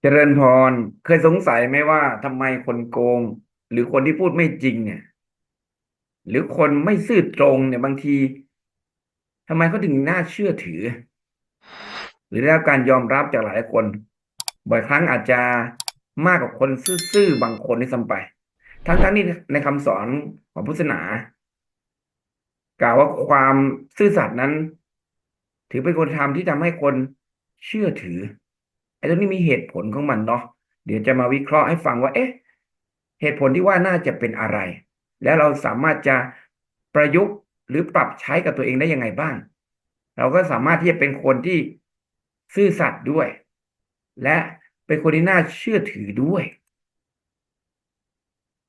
เจริญพร เคยสงสัยไหมว่าทำไมคนโกง หรือคนที่พูดไม่จริงเนี่ย หรือคนไม่ซื่อตรงเนี่ยบางทีทำไมเขาถึงน่าเชื่อถือ หรือได้รับการยอมรับจากหลายคน บ่อยครั้งอาจจะมากกว่าคนซื่อๆบางคนที่ซ้ำไป ทั้งๆที่ในคำสอนของพุทธศาสนากล่าวว่าความซื่อสัตย์นั้น ถือเป็นคุณธรรมที่ทำให้คนเชื่อถือ ไอ้ตรงนี้มีเหตุผลของมันเนาะเดี๋ยวจะมาวิเคราะห์ให้ฟังว่าเอ๊ะเหตุผลที่ว่าน่าจะเป็นอะไร แล้วเราสามารถจะประยุกต์หรือปรับใช้กับตัวเองได้ยังไงบ้าง เราก็สามารถที่จะเป็นคนที่ซื่อสัตย์ด้วย และเป็นคนที่น่าเชื่อถือด้วย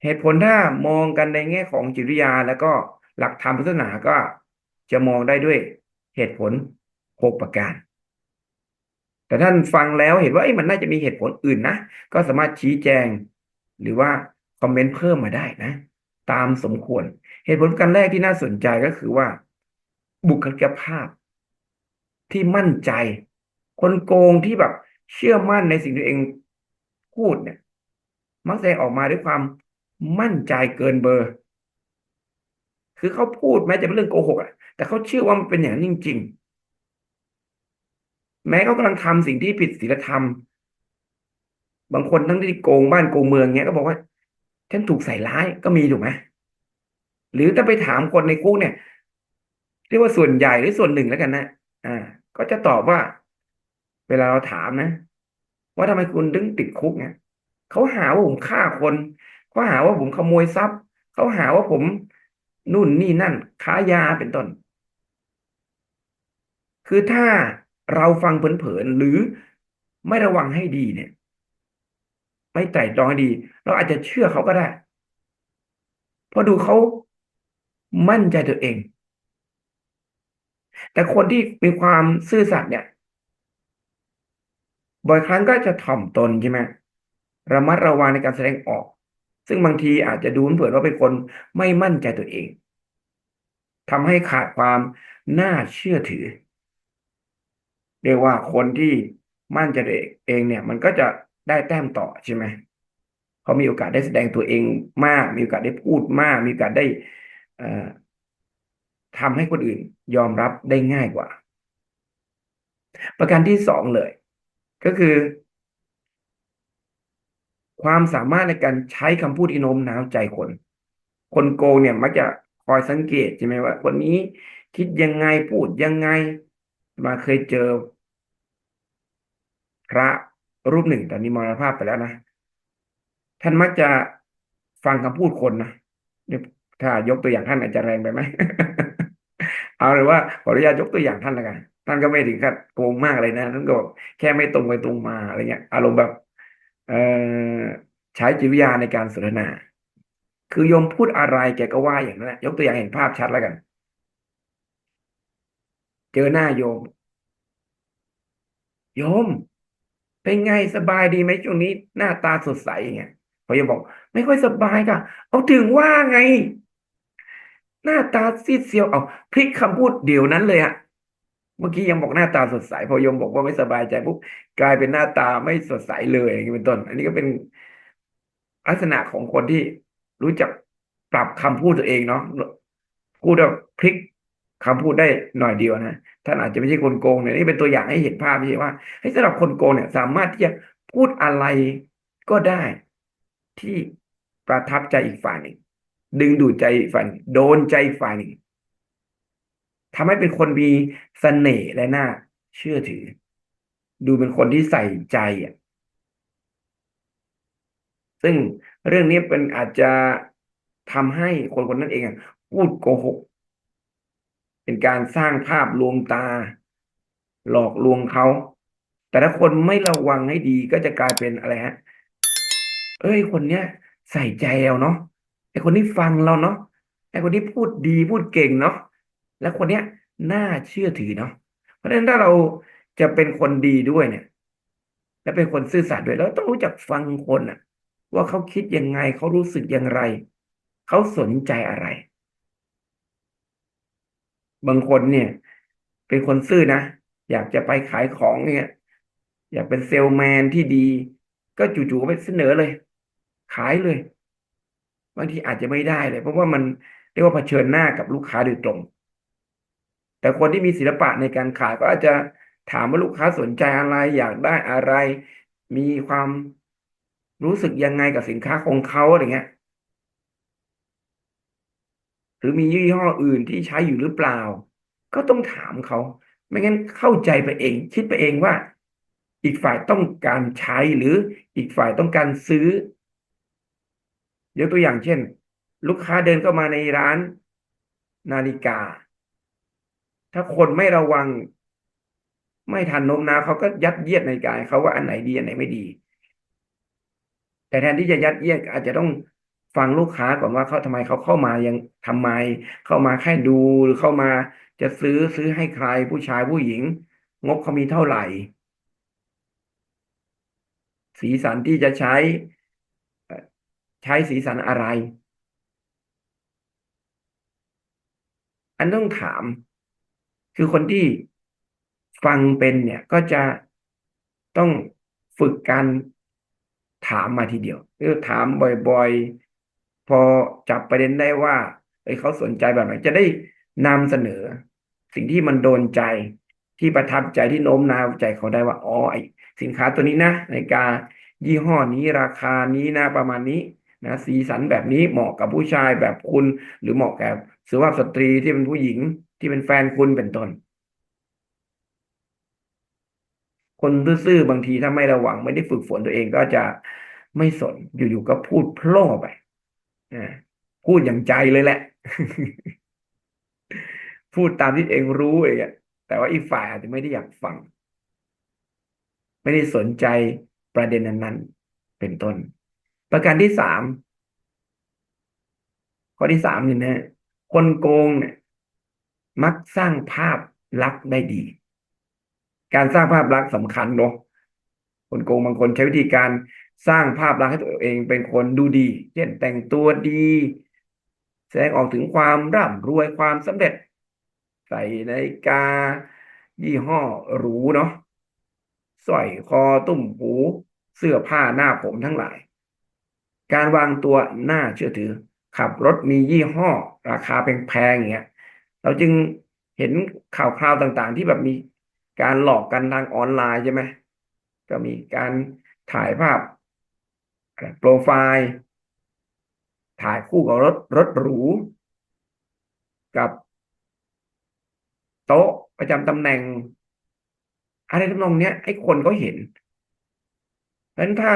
เหตุผลถ้ามองกันในแง่ของจิตวิทยาแล้วก็หลักธรรมพุทธศาสนาก็จะมองได้ด้วยเหตุผลหกประการ แต่ท่านฟังแล้วเห็นว่ามันน่าจะมีเหตุผลอื่นนะ ก็สามารถชี้แจง หรือว่าคอมเมนต์เพิ่มมาได้นะ ตามสมควร เหตุผลการแรกที่น่าสนใจก็คือว่า บุคลิกภาพ ที่มั่นใจ คนโกงที่แบบเชื่อมั่นในสิ่งที่ตัวเองพูดเนี่ย มักแสดงออกมาด้วยความมั่นใจเกินเบอร์ คือเขาพูดแม้จะเป็นเรื่องโกหกอะแต่เขาเชื่อว่ามันเป็นอย่างนั้นจริง ๆ แม้เขากำลังทำสิ่งที่ผิดศีลธรรม บางคนทั้งที่โกงบ้านโกงเมืองเงี้ยก็บอกว่าฉันถูกใส่ร้ายก็มีถูกไหมหรือถ้าไปถามคนในคุกเนี่ยเรียกว่าส่วนใหญ่หรือส่วนหนึ่งแล้วกันนะอ่า ก็จะตอบว่า เวลาเราถามนะ ว่าทำไมคุณถึงติดคุกเนี่ยเขาหาว่าผมฆ่าคนเขาหาว่าผมขโมยทรัพย์เขาหาว่าผมนู่นนี่นั่น ค้ายาเป็นต้น คือถ้า เราฟังเผลอๆหรือไม่ระวังให้ดีเนี่ย ไม่ไตร่ตรองให้ดี เราอาจจะเชื่อเขาก็ได้ เพราะดูเขามั่นใจตัวเอง แต่คนที่มีความซื่อสัตย์เนี่ย บ่อยครั้งก็จะถ่อมตนใช่ไหมระมัดระวังในการแสดงออก ซึ่งบางทีอาจจะดูเผินว่าเป็นคนไม่มั่นใจตัวเองทำให้ขาดความน่าเชื่อถือ เรียกว่าคนที่มั่นใจตัวเองเนี่ย มันก็จะได้แต้มต่อใช่ไหมเขามีโอกาสได้แสดงตัวเองมาก มีโอกาสได้พูดมาก มีโอกาสได้ทำให้คนอื่นยอมรับได้ง่ายกว่า ประการที่สองเลย ก็คือ ความสามารถในการใช้คำพูดที่โน้มน้าวใจคน คนโกงเนี่ยมักจะคอยสังเกตใช่ไหมว่า คนนี้คิดยังไงพูดยังไง มาเคยเจอ พระรูปหนึ่งตอนนี้มรณภาพไปแล้วนะ ท่านมักจะฟังคำพูดคนนะถ้ายกตัวอย่างท่านอาจจะแรงไปไหมเอาเลยว่าขออนุญาตยกตัวอย่างท่านละกันท่านก็ไม่ถึงกับโกงมากเลยนะท่านก็แค่ไม่ตรงไปตรงมาอะไรเงี้ย อารมณ์แบบเออใช้จิตวิทยาในการสนทนา คือโยมพูดอะไรแกก็ว่าอย่างนั้นยกตัวอย่างเห็นภาพชัดแล้วกัน เจอหน้าโยม โยม เป็นไงสบายดีไหมช่วงนี้ หน้าตาสดใสอย่างเงี้ยพอโยมบอก ไม่ค่อยสบายค่ะ เอาถึงว่าไง หน้าตาซีดเซียวเอาพลิกคำพูดเดี๋ยวนั้นเลยอะเมื่อกี้ยังบอกหน้าตาสดใสพอโยมบอกว่าไม่สบายใจปุ๊บกลายเป็นหน้าตาไม่สดใสเลยอย่างนี้เป็นต้น อันนี้ก็เป็นลักษณะของคนที่รู้จักปรับคำพูดตัวเองเนาะพูดแบบพลิก คำพูดได้หน่อยเดียวนะท่านอาจจะไม่ใช่คนโกงเนี่ยนี่เป็นตัวอย่างให้เห็นภาพที่ว่าให้สำหรับคนโกงเนี่ย สามารถที่จะพูดอะไรก็ได้ที่ประทับใจอีกฝ่ายหนึ่งดึงดูดใจอีกฝ่ายโดนใจฝ่ายหนึ่งทำให้เป็นคนมีเสน่ห์และน่าเชื่อถือ ดูเป็นคนที่ใส่ใจอะ ซึ่งเรื่องนี้เป็นอาจจะทำให้คนคนนั้นเองพูดโกหก เป็นการสร้างภาพลวงตา หลอกลวงเขาแต่ถ้าคนไม่ระวังให้ดีก็จะกลายเป็นอะไรฮะ เอ้ยคนเนี้ย ใส่ใจเราเนาะไอคนที่ฟังเราเนาะไอคนที่พูดดีพูดเก่งเนาะแล้วคนเนี้ยน่าเชื่อถือเนาะเพราะฉะนั้นถ้าเราจะเป็นคนดีด้วยเนี่ย และเป็นคนซื่อสัตย์ด้วยเราต้องรู้จักฟังคนอะว่าเขาคิดยังไงเขารู้สึกอย่างไรเขาสนใจอะไร บางคนเนี่ย เป็นคนซื่อนะ อยากจะไปขายของเนี่ย อยากเป็นเซลแมนที่ดี ก็จู่ๆไปเสนอเลย ขายเลย บางทีอาจจะไม่ได้เลย เพราะว่ามันเรียกว่าเผชิญหน้ากับลูกค้าโดยตรง แต่คนที่มีศิลปะในการขายก็อาจจะถามว่าลูกค้าสนใจอะไร อยากได้อะไร มีความรู้สึกยังไงกับสินค้าของเขาอะไรเงี้ย หรือมียี่ห้ออื่นที่ใช้อยู่หรือเปล่า ก็ต้องถามเขา ไม่งั้นเข้าใจไปเอง คิดไปเองว่า อีกฝ่ายต้องการใช้หรืออีกฝ่ายต้องการซื้อยกตัวอย่างเช่น ลูกค้าเดินเข้ามาในร้าน นาฬิกา ถ้าคนไม่ระวัง ไม่ทันโน้มน้าวเขาก็ยัดเยียดนาฬิกาให้เขาว่าอันไหนดีอันไหนไม่ดี แต่แทนที่จะยัดเยียดอาจจะต้อง ฟังลูกค้าก่อนว่าเขาทำไมเขาเข้ามายังทำไม เข้ามาแค่ดูหรือเข้ามา จะซื้อซื้อให้ใครผู้ชายผู้หญิง งบเขามีเท่าไหร่ สีสันที่จะใช้ ใช้สีสันอะไร อันต้องถาม คือคนที่ฟังเป็นเนี่ยก็จะต้องฝึกการถามมาทีเดียวคือถามบ่อย ๆ พอจับประเด็นได้ว่าเอ้ยเขาสนใจแบบไหนจะได้นำเสนอ สิ่งที่มันโดนใจที่ประทับใจที่โน้มน้าวใจเขาได้ว่าอ๋อไอสินค้าตัวนี้นะในการยี่ห้อนี้ราคานี้นะประมาณนี้นะสีสันแบบนี้เหมาะกับผู้ชายแบบคุณ หรือเหมาะกับสุภาพสตรีที่เป็นผู้หญิงที่เป็นแฟนคุณเป็นต้น คนซื่อๆบางทีถ้าไม่ระวังไม่ได้ฝึกฝนตัวเองก็จะไม่สนอยู่ๆก็พูดโพล่ไป พูดอย่างใจเลยแหละ พูดตามที่เองรู้เองแต่ว่าอีกฝ่ายอาจจะไม่ได้อยากฟัง ไม่ได้สนใจประเด็นนั้นๆ เป็นต้น ประการที่สามข้อที่สามเนี่ยนะคนโกงเนี่ยมักสร้างภาพลักษณ์ได้ดี การสร้างภาพลักษณ์สำคัญเนาะคนโกงบางคนใช้วิธีการ สร้างภาพลักษณ์ให้ตัวเองเป็นคนดูดี เช่นแต่งตัวดี แสดงออกถึงความร่ำรวยความสำเร็จ ใส่นาฬิกา ยี่ห้อหรูเนาะสร้อยคอตุ้มหู เสื้อผ้าหน้าผมทั้งหลาย การวางตัวน่าเชื่อถือ ขับรถมียี่ห้อ ราคาแพงๆอย่างเงี้ยเราจึงเห็นข่าวคราวต่างๆ ที่แบบมีการหลอกกันทางออนไลน์ใช่ไหมก็มีการถ่ายภาพ โปรไฟล์ถ่ายคู่กับรถรถหรู กับโต๊ะประจำตำแหน่ง อะไรทำนองเนี้ยให้คนเขาเห็นเพราะฉะนั้นถ้า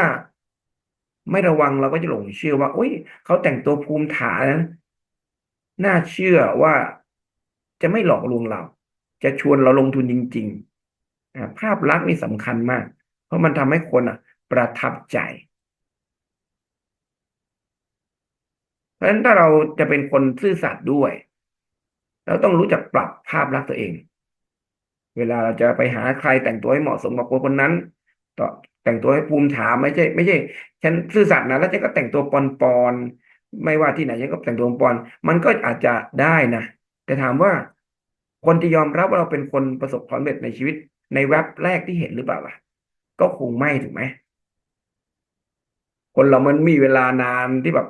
ไม่ระวังเราก็จะหลงเชื่อว่าโอ้ยเขาแต่งตัวภูมิฐานนะน่าเชื่อว่าจะไม่หลอกลวงเรา จะชวนเราลงทุนจริง ๆ ภาพลักษณ์นี่สำคัญมาก เพราะมันทำให้คนอะ ประทับใจ เพราะฉะนั้นถ้าเราจะเป็นคนซื่อสัตย์ด้วย เราต้องรู้จักปรับภาพลักษณ์ตัวเอง เวลาเราจะไปหาใครแต่งตัวให้เหมาะสมกับคนคนนั้นต่อแต่งตัวให้ภูมิฐานไม่ใช่ ไม่ใช่ ฉันซื่อสัตย์นะแล้วฉันก็แต่งตัวปอนปอนไม่ว่าที่ไหนฉันก็แต่งตัวปอนมันก็อาจจะได้นะแต่ถามว่าคนจะยอมรับว่าเราเป็นคนประสบความสำเร็จในชีวิต ในเว็บแรกที่เห็นหรือเปล่าล่ะ ก็คงไม่ถูกไหมคนเรามันมีเวลานานที่แบบ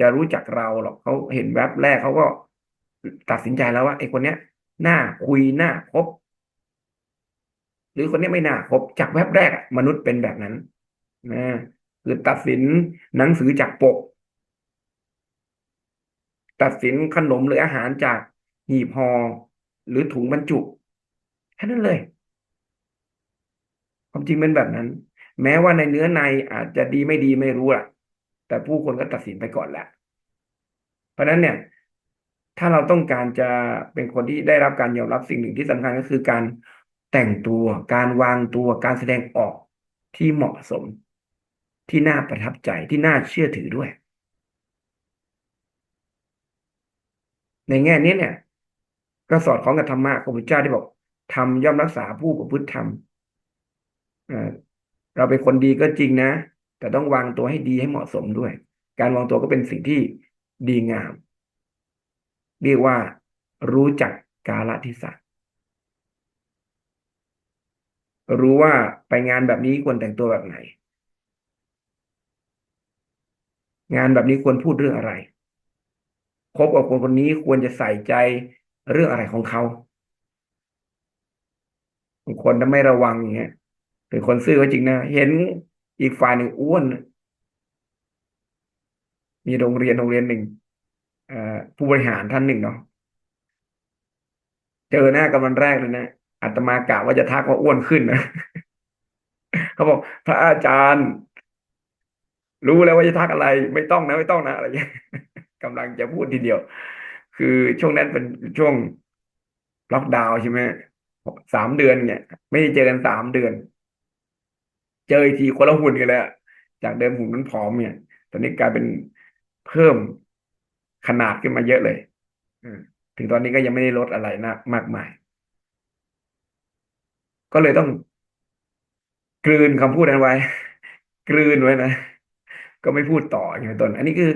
จะรู้จักเราหรอกเขาเห็นแว็บแรกเขาก็ตัดสินใจแล้วว่าไอ้คนเนี้ยน่าคุยน่าคบหรือคนนี้ไม่น่าคบจากแว็บแรกมนุษย์เป็นแบบนั้นนะคือตัดสินหนังสือจากปก ตัดสินขนมหรืออาหารจากหีบห่อหรือถุงบรรจุแค่นั้นเลย ความจริงเป็นแบบนั้น แม้ว่าในเนื้อในอาจจะดีไม่ดีไม่รู้ล่ะ แต่ผู้คนก็ตัดสินไปก่อนแหละ เพราะนั้นเนี่ย ถ้าเราต้องการจะเป็นคนที่ได้รับการยอมรับสิ่งหนึ่งที่สำคัญก็คือการแต่งตัวการวางตัวการแสดงออกที่เหมาะสม ที่น่าประทับใจที่น่าเชื่อถือด้วย ในแง่นี้เนี่ย ก็สอดคล้องกับธรรมะของพระเจ้าที่บอกทำย่อมรักษาผู้ประพฤติธรรมเราเป็นคนดีก็จริงนะ แต่ต้องวางตัวให้ดีให้เหมาะสมด้วย การวางตัวก็เป็นสิ่งที่ดีงาม เรียกว่ารู้จักกาลเทศะรู้ว่าไปงานแบบนี้ควรแต่งตัวแบบไหน งานแบบนี้ควรพูดเรื่องอะไรคบกับคนคนนี้ควรจะใส่ใจเรื่องอะไรของเขาบางคนถ้าไม่ระวังอย่างเงี้ยเป็นคนซื่อก็จริงนะ เห็น อีกฝ่ายหนึ่งอ้วน มีโรงเรียนโรงเรียนหนึ่งผู้บริหารท่านหนึ่งเนาะเจอหน้ากันวันแรกเลยนะอาตมากะว่าจะทักว่าอ้วนขึ้นนะเขาบอกพระอาจารย์ รู้แล้วว่าจะทักอะไร ไม่ต้องนะไม่ต้องนะอะไรเงี้ยกำลังจะพูดทีเดียว คือช่วงนั้นเป็นช่วงล็อกดาวน์ใช่ไหมสามเดือนเนี่ย ไม่ได้เจอกันสามเดือน เจออีกทีคนละหุ่นกันเลยจากเดิมหุ่นนั้นผอมเนี่ย ตอนนี้กลายเป็นเพิ่มขนาดขึ้นมาเยอะเลยถึงตอนนี้ก็ยังไม่ได้ลดอะไรนะมากมาย ก็เลยต้อง กลืนคำพูดนั้นไว้ กลืนไว้นะก็ไม่พูดต่ออย่างต้น อันนี้คือ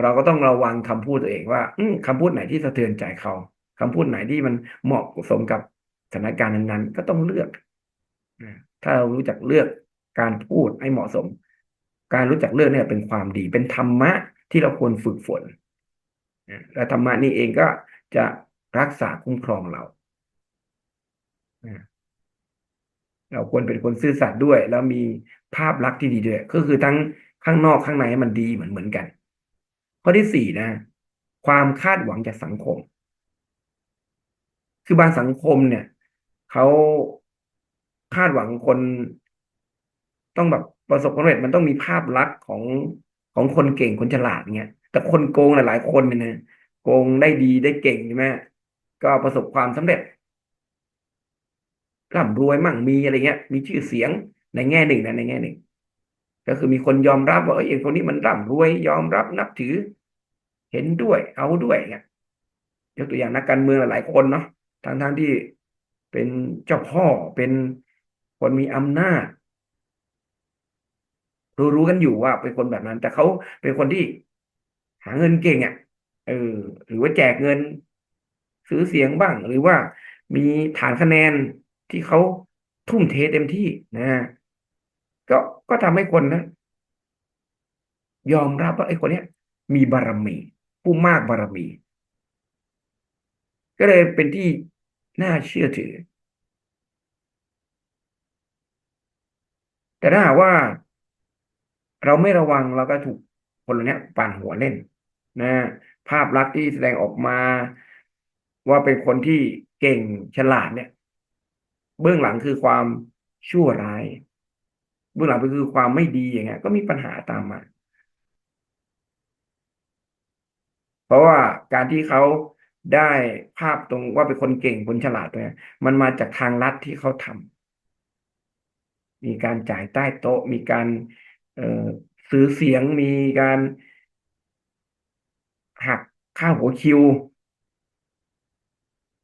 เราก็ต้องระวังคำพูดตัวเองว่าคำพูดไหนที่สะเทือนใจเขาคำพูดไหนที่มันเหมาะสมกับสถานการณ์นั้นๆก็ต้องเลือก ถ้าเรารู้จักเลือกการพูดให้เหมาะสม การรู้จักเลือกเนี่ยเป็นความดี เป็นธรรมะที่เราควรฝึกฝนและธรรมะนี่เองก็จะรักษาคุ้มครองเรา เราควรเป็นคนซื่อสัตย์ด้วย แล้วมีภาพลักษณ์ที่ดีด้วย ก็คือทั้งข้างนอกข้างในมันดีเหมือนเหมือนกัน ข้อที่สี่นะ ความคาดหวังจากสังคม คือบางสังคมเนี่ยเขา คาดหวังคน ต้องแบบประสบความสำเร็จมันต้องมีภาพลักษณ์ของของคนเก่งคนฉลาดเงี้ยแต่คนโกงหลายๆคนเนี่ยโกงได้ดีได้เก่งใช่ไหมก็ประสบความสำเร็จร่ำรวยมั่งมีอะไรเงี้ย มีชื่อเสียงในแง่หนึ่งนะในแง่หนึ่ง ก็คือมีคนยอมรับว่าเออคนนี้มันร่ำรวยยอมรับนับถือ เห็นด้วย เอาด้วยเงี้ยยกตัวอย่างนักการเมืองหลายคนเนาะทั้งทั้งที่เป็นเจ้าพ่อเป็น คนมีอำนาจรู้รู้กันอยู่ว่าเป็นคนแบบนั้น แต่เขาเป็นคนที่หาเงินเก่งอะ เออ หรือว่าแจกเงิน ซื้อเสียงบ้าง หรือว่ามีฐานคะแนนที่เขาทุ่มเทเต็มที่นะก็ก็ทำให้คนนะยอมรับว่าไอ้คนเนี้ย มีบารมี ผู้มากบารมี ก็เลยเป็นที่น่าเชื่อถือ แต่ถ้าหากว่า เราไม่ระวังเราก็ถูกคนเหล่านี้ปั่นหัวเล่น นะ ภาพลักษณ์ที่แสดงออกมา ว่าเป็นคนที่เก่งฉลาดเนี่ย เบื้องหลังคือความชั่วร้าย เบื้องหลังก็คือความไม่ดีอย่างเงี้ย ก็มีปัญหาตามมา เพราะว่าการที่เขาได้ภาพตรงว่าเป็นคนเก่งคนฉลาดเนี่ยมันมาจากทางลัดที่เขาทำ มีการจ่ายใต้โต๊ะ มีการเอ่อซื้อเสียงมีการหักค่าหัวคิว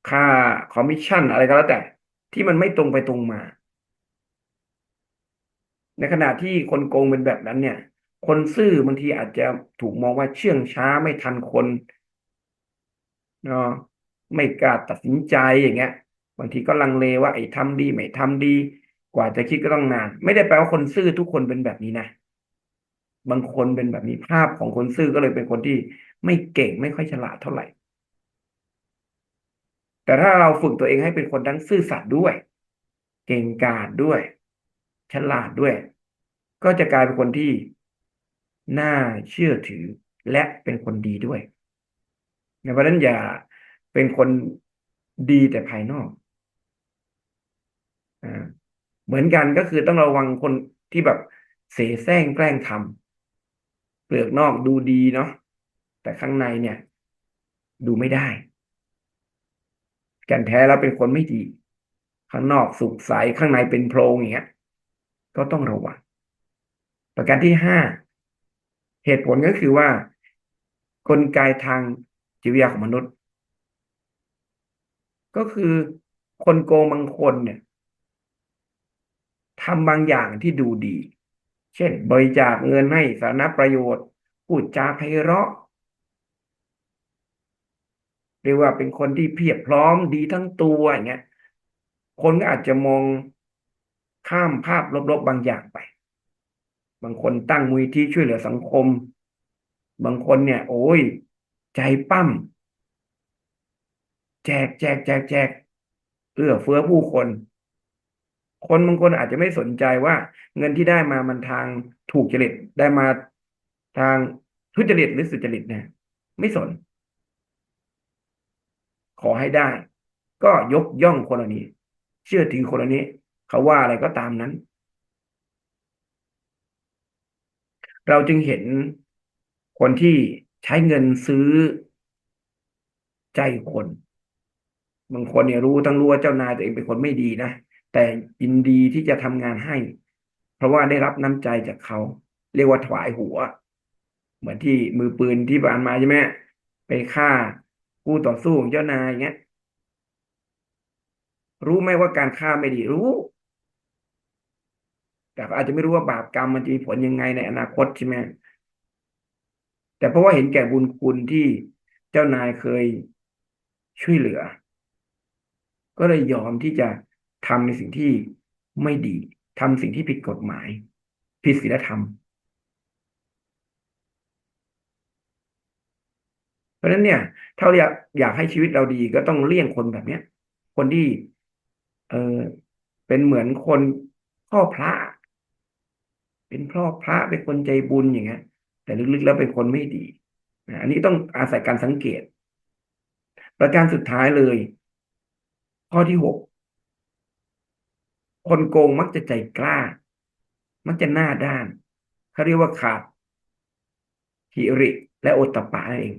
ค่าคอมมิชชั่นอะไรก็แล้วแต่ ที่มันไม่ตรงไปตรงมา ในขณะที่คนโกงเป็นแบบนั้นเนี่ย คนซื่อบางทีอาจจะถูกมองว่าเชื่องช้าไม่ทันคนเนาะไม่กล้าตัดสินใจอย่างเงี้ยบางทีก็ลังเลว่าไอ้ทำดี ไม่ทำดี กว่าจะคิดก็ต้องนาน ไม่ได้แปลว่าคนซื่อทุกคนเป็นแบบนี้นะ บางคนเป็นแบบนี้ภาพของคนซื่อก็เลยเป็นคนที่ไม่เก่งไม่ค่อยฉลาดเท่าไหร่ แต่ถ้าเราฝึกตัวเองให้เป็นคนทั้งซื่อสัตย์ด้วย เก่งกาจด้วย ฉลาดด้วย ก็จะกลายเป็นคนที่น่าเชื่อถือและเป็นคนดีด้วยเพราะนั้นอย่าเป็นคนดีแต่ภายนอกอ่า เหมือนกันก็คือต้องระวังคนที่แบบเสแสร้งแกล้งทำเปลือกนอกดูดีเนาะแต่ข้างในเนี่ย ดูไม่ได้แก่นแท้แล้วเป็นคนไม่ดี ข้างนอกสุกใสข้างในเป็นโพรงอย่างเงี้ย ก็ต้องระวัง ประการที่ห้าเหตุผลก็คือว่า กลไกทางจิตวิทยาของมนุษย์ ก็คือคนโกงบางคนเนี่ย ทำบางอย่างที่ดูดี เช่น บริจาคเงินให้สาธารณประโยชน์พูดจาไพเราะเรียกว่าเป็นคนที่เพียบพร้อมดีทั้งตัวอย่างเงี้ยคนก็อาจจะมองข้ามภาพลบๆบางอย่างไป บางคนตั้งมูลที่ช่วยเหลือสังคม บางคนเนี่ย โอ้ย ใจปั้มแจกแจกแจกแจกเอื้อเฟื้อผู้คน คนบางคนอาจจะไม่สนใจว่าเงินที่ได้มามันทางถูกจริตได้มาทางทุจริตหรือสุจริตเนี่ยไม่สน ขอให้ได้ ก็ยกย่องคนเหล่านี้ เชื่อถือคนเหล่านี้ เขาว่าอะไรก็ตามนั้น เราจึงเห็นคนที่ใช้เงินซื้อใจคน บางคนเนี่ยรู้ทั้งรู้ว่าเจ้านายตัวเองเป็นคนไม่ดีนะ แต่ยินดีที่จะทำงานให้ เพราะว่าได้รับน้ำใจจากเขา เรียกว่าถวายหัว เหมือนที่มือปืนที่ผ่านมาใช่ไหมไปฆ่าผู้ต่อสู้ของเจ้านายเงี้ย รู้ไหมว่าการฆ่าไม่ดีรู้ แต่อาจจะไม่รู้ว่าบาปกรรมมันจะมีผลยังไงในอนาคตใช่ไหมแต่เพราะว่าเห็นแก่บุญคุณที่เจ้านายเคยช่วยเหลือ ก็เลยยอมที่จะ ทำในสิ่งที่ไม่ดีทำสิ่งที่ผิดกฎหมาย ผิดศีลธรรม เพราะฉะนั้นเนี่ย ถ้าเราอยากอยากให้ชีวิตเราดีก็ต้องเลี่ยงคนแบบเนี้ย คนที่ เออเป็นเหมือนคนพ่อพระ เป็นพ่อพระเป็นคนใจบุญอย่างเงี้ย แต่ลึกๆแล้วเป็นคนไม่ดีอันนี้ต้องอาศัยการสังเกต ประการสุดท้ายเลย ข้อที่หก คนโกงมักจะใจกล้า มักจะหน้าด้านเขาเรียกว่าขาดหิริ และโอตตะปะนั่นเอง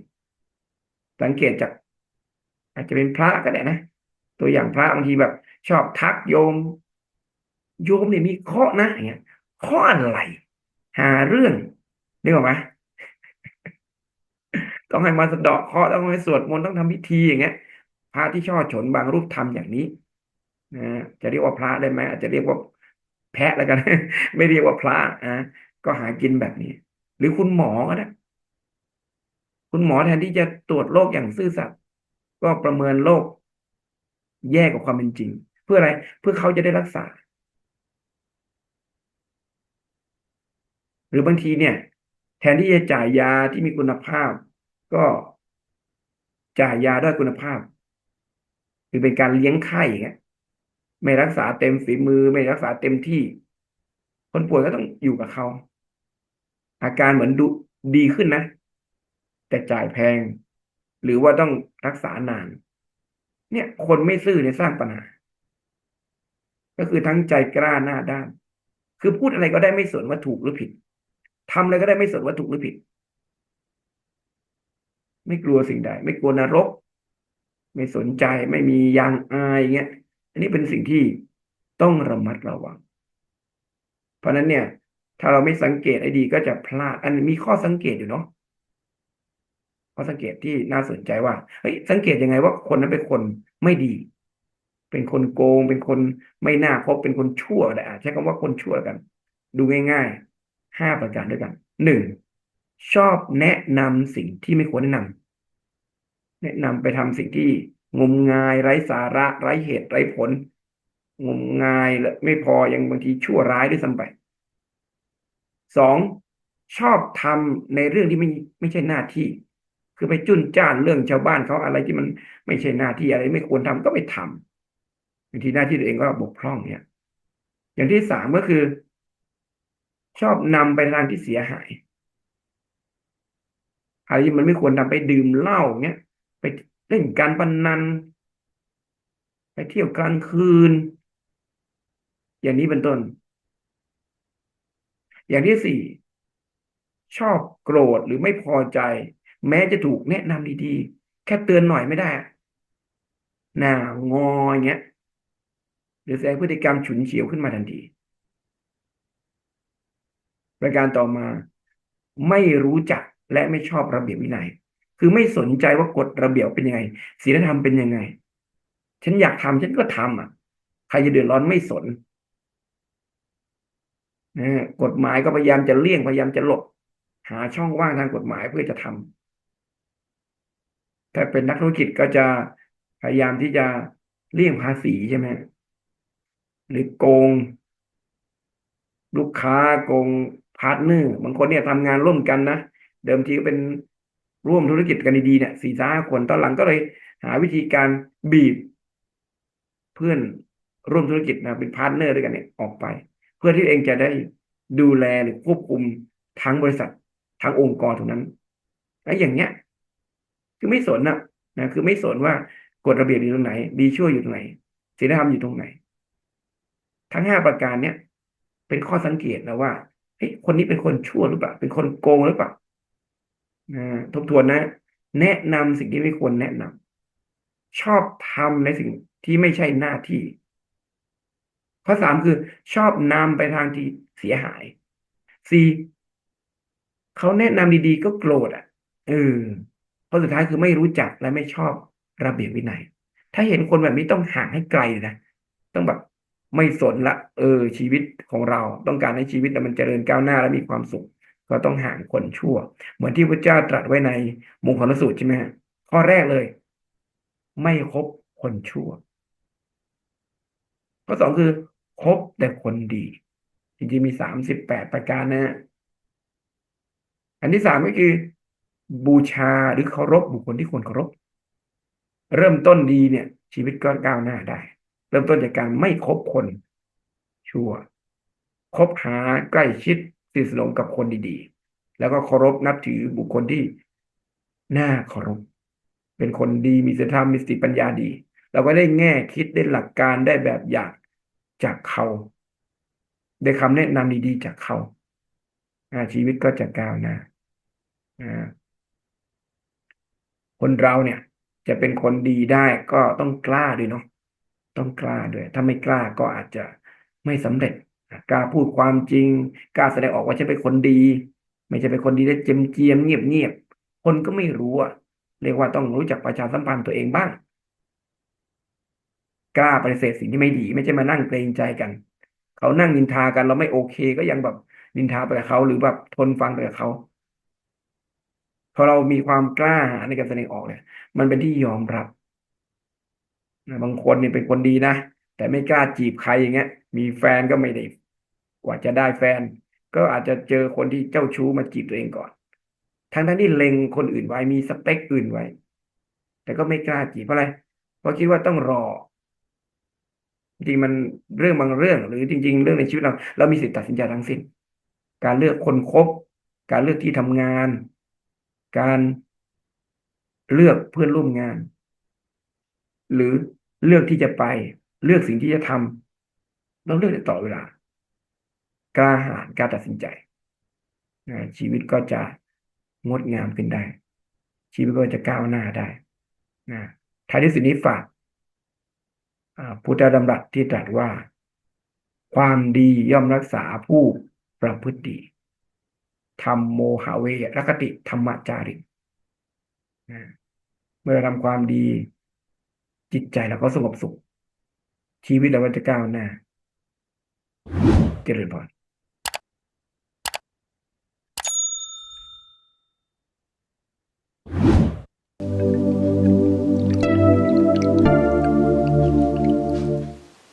สังเกตจาก อาจจะเป็นพระก็ได้นะ ตัวอย่างพระบางทีแบบ ชอบทักโยม โยมเนี่ยมีข้อนะอย่างเงี้ยข้ออะไร หาเรื่องนึกออกไหมต้องให้มาสะเดาะเคราะต้องให้สวดมนต์ต้องทำพิธีอย่างเงี้ยพระที่ช่อฉนบางรูปทำอย่างนี้ จะเรียกว่าพระได้ไหมอาจจะเรียกว่าแพะแล้วกัน ไม่เรียกว่าพระอะก็หากินแบบนี้ หรือคุณหมอก็ได้คุณหมอแทนที่จะตรวจโรคอย่างซื่อสัตย์ก็ประเมินโรคแย่กว่าความเป็นจริง เพื่ออะไรเพื่อเขาจะได้รักษา หรือบางทีเนี่ย แทนที่จะจ่ายยาที่มีคุณภาพ ก็จ่ายยาด้วยคุณภาพ คือเป็นการเลี้ยงไข้อย่างเงี้ย ไม่รักษาเต็มฝีมือ ไม่รักษาเต็มที่ คนป่วยก็ต้องอยู่กับเขา อาการเหมือนดูดีขึ้นนะ แต่จ่ายแพง หรือว่าต้องรักษานาน เนี่ย คนไม่ซื่อเนี่ยสร้างปัญหา ก็คือทั้งใจกล้าหน้าด้าน คือพูดอะไรก็ได้ไม่สนว่าถูกหรือผิดทำอะไรก็ได้ไม่สนว่าถูกหรือผิด ไม่กลัวสิ่งใด ไม่กลัวนรก ไม่สนใจไม่มียางอายเงี้ย อันนี้เป็นสิ่งที่ต้องระมัดระวัง เพราะนั้นเนี่ย ถ้าเราไม่สังเกตไอ้ดีก็จะพลาด อันมีข้อสังเกตอยู่เนาะข้อสังเกตที่น่าสนใจว่าเฮ้ยสังเกตยังไงว่าคนนั้นเป็นคนไม่ดี เป็นคนโกง เป็นคนไม่น่าคบเป็นคนชั่วแต่ใช้คำว่าคนชั่วกัน ดูง่ายๆห้าประการด้วยกันหนึ่งชอบแนะนำสิ่งที่ไม่ควรแนะนำแนะนำไปทำสิ่งที่ งมงายไร้สาระไร้เหตุไร้ผล งมงายและไม่พอยังบางทีชั่วร้ายด้วยซ้ำไปสองชอบทำในเรื่องที่ไม่ไม่ใช่หน้าที่ คือไปจุนจ้านเรื่องชาวบ้านเขาอะไรที่มันไม่ใช่หน้าที่อะไรไม่ควรทำก็ไม่ทำบางทีหน้าที่ตัวเองก็บกพร่องเนี่ย อย่างที่สามก็คือ ชอบนำไปทางที่เสียหายอะไรที่มันไม่ควรทำไปดื่มเหล้าเงี้ย ไป เล่นการพนนัน ไปเที่ยวกลางคืน อย่างนี้เป็นต้น อย่างที่สี่ชอบโกรธหรือไม่พอใจ แม้จะถูกแนะนำดีๆ แค่เตือนหน่อยไม่ได้หน้างออย่างเงี้ยหรือแสดงพฤติกรรมฉุนเฉียวขึ้นมาทันที ประการต่อมาไม่รู้จักและไม่ชอบระเบียบวินัย คือไม่สนใจว่ากฎระเบียบเป็นยังไงศีลธรรมเป็นยังไง ฉันอยากทำฉันก็ทำอะ ใครจะเดือดร้อนไม่สนนะกฎหมายก็พยายามจะเลี่ยงพยายามจะหลบ หาช่องว่างทางกฎหมายเพื่อจะทำถ้าเป็นนักธุรกิจก็จะพยายามที่จะเลี่ยงภาษีใช่ไหมหรือโกง ลูกค้าโกงพาร์ทเนอร์บางคนเนี่ยทำงานร่วมกันนะเดิมทีก็เป็น ร่วมธุรกิจกันดีๆเนี่ยสี่ห้าคนตอนหลังก็เลยหาวิธีการบีบ เพื่อนร่วมธุรกิจนะเป็นพาร์ทเนอร์ด้วยกันเนี่ยออกไป เพื่อที่เองจะได้ดูแลหรือควบคุมทั้งบริษัททั้งองค์กรตรงนั้นไอ้อย่างเงี้ย คือไม่สนนะนะคือไม่สนว่ากฎระเบียบอยู่ตรงไหน ดีชั่วอยู่ตรงไหนศีลธรรมอยู่ตรงไหน ทั้งห้าประการเนี้ยเป็นข้อสังเกตนะว่าเฮ้ยคนนี้เป็นคนชั่วหรือเปล่า เป็นคนโกงหรือเปล่า ทบทวนนะ แนะนำสิ่งที่ไม่ควรแนะนำชอบทำในสิ่งที่ไม่ใช่หน้าที่ข้อสามคือ ชอบนำไปทางที่เสียหายสี่เขาแนะนำดีๆ ก็โกรธอะเออข้อสุดท้ายคือไม่รู้จักและไม่ชอบระเบียบวินัย ถ้าเห็นคนแบบนี้ต้องห่างให้ไกลนะต้องแบบไม่สนละ เออ ชีวิตของเราต้องการให้ชีวิตมันเจริญก้าวหน้าและมีความสุข ก็ต้องห่างคนชั่ว เหมือนที่พระเจ้าตรัสไว้ในมงคลสูตรใช่ไหมฮะข้อแรกเลย ไม่คบคนชั่ว ข้อสองคือคบแต่คนดี จริงๆมีสามสิบแปดประการนะอันที่สามก็คือ บูชาหรือเคารพบุคคลที่ควรเคารพเริ่มต้นดีเนี่ย ชีวิตก็ก้าวหน้าได้ เริ่มต้นจากการไม่คบคนชั่วคบหาใกล้ชิด สนิทสนมกับคนดีๆ แล้วก็เคารพนับถือบุคคลที่น่าเคารพเป็นคนดีมีศีลธรรมมีสติปัญญาดี เราก็ได้แง่คิดได้หลักการได้แบบอย่างจากเขาได้คำแนะนำดีๆจากเขาชีวิตก็จะก้าวหน้าคนเราเนี่ย จะเป็นคนดีได้ก็ต้องกล้าด้วยเนาะต้องกล้าด้วย ถ้าไม่กล้าก็อาจจะไม่สำเร็จ กล้าพูดความจริงกล้าแสดงออกว่าฉันเป็นคนดี ไม่ใช่เป็นคนดีได้เจียมเจียมเงียบเงียบคนก็ไม่รู้อะเรียกว่าต้องรู้จักประชาสัมพันธ์ตัวเองบ้าง กล้าปฏิเสธสิ่งที่ไม่ดี ไม่ใช่มานั่งเกรงใจกัน เขานั่งนินทากันเราไม่โอเค ก็ยังแบบนินทาไปกับเขาหรือแบบทนฟังไปกับเขาพอเรามีความกล้าหาในการแสดงออกเนี่ย มันเป็นที่ยอมรับบางคนเนี่ยเป็นคนดีนะแต่ไม่กล้าจีบใครอย่างเงี้ย มีแฟนก็ไม่ได้ กว่าจะได้แฟน ก็อาจจะเจอคนที่เจ้าชู้มาจีบตัวเองก่อน ทั้งทั้งที่เล็งคนอื่นไว้มีสเปคอื่นไว้ แต่ก็ไม่กล้าจีบเพราะอะไรเพราะคิดว่าต้องรอ จริงมันเรื่องบางเรื่อง หรือจริง ๆ เรื่องในชีวิตเรา เรามีสิทธิ์ตัดสินใจทั้งสิ้น การเลือกคนคบ การเลือกที่ทำงาน การเลือกเพื่อนร่วมงาน หรือเลือกที่จะไป เลือกสิ่งที่จะทำต้องเลือกต่อเวลา กล้าหาญกล้าตัดสินใจชีวิตก็จะงดงามขึ้นได้ ชีวิตก็จะก้าวหน้าได้นะท้ายที่สุดนี้ฝากพุทธดำรัสที่ตรัสว่า ความดีย่อมรักษาผู้ประพฤติดีทำโมหเวรคติธรรมจาริกเมื่อเราทำความดี จิตใจเราก็สงบสุข ชีวิตเราก็จะก้าวหน้า เจริญพร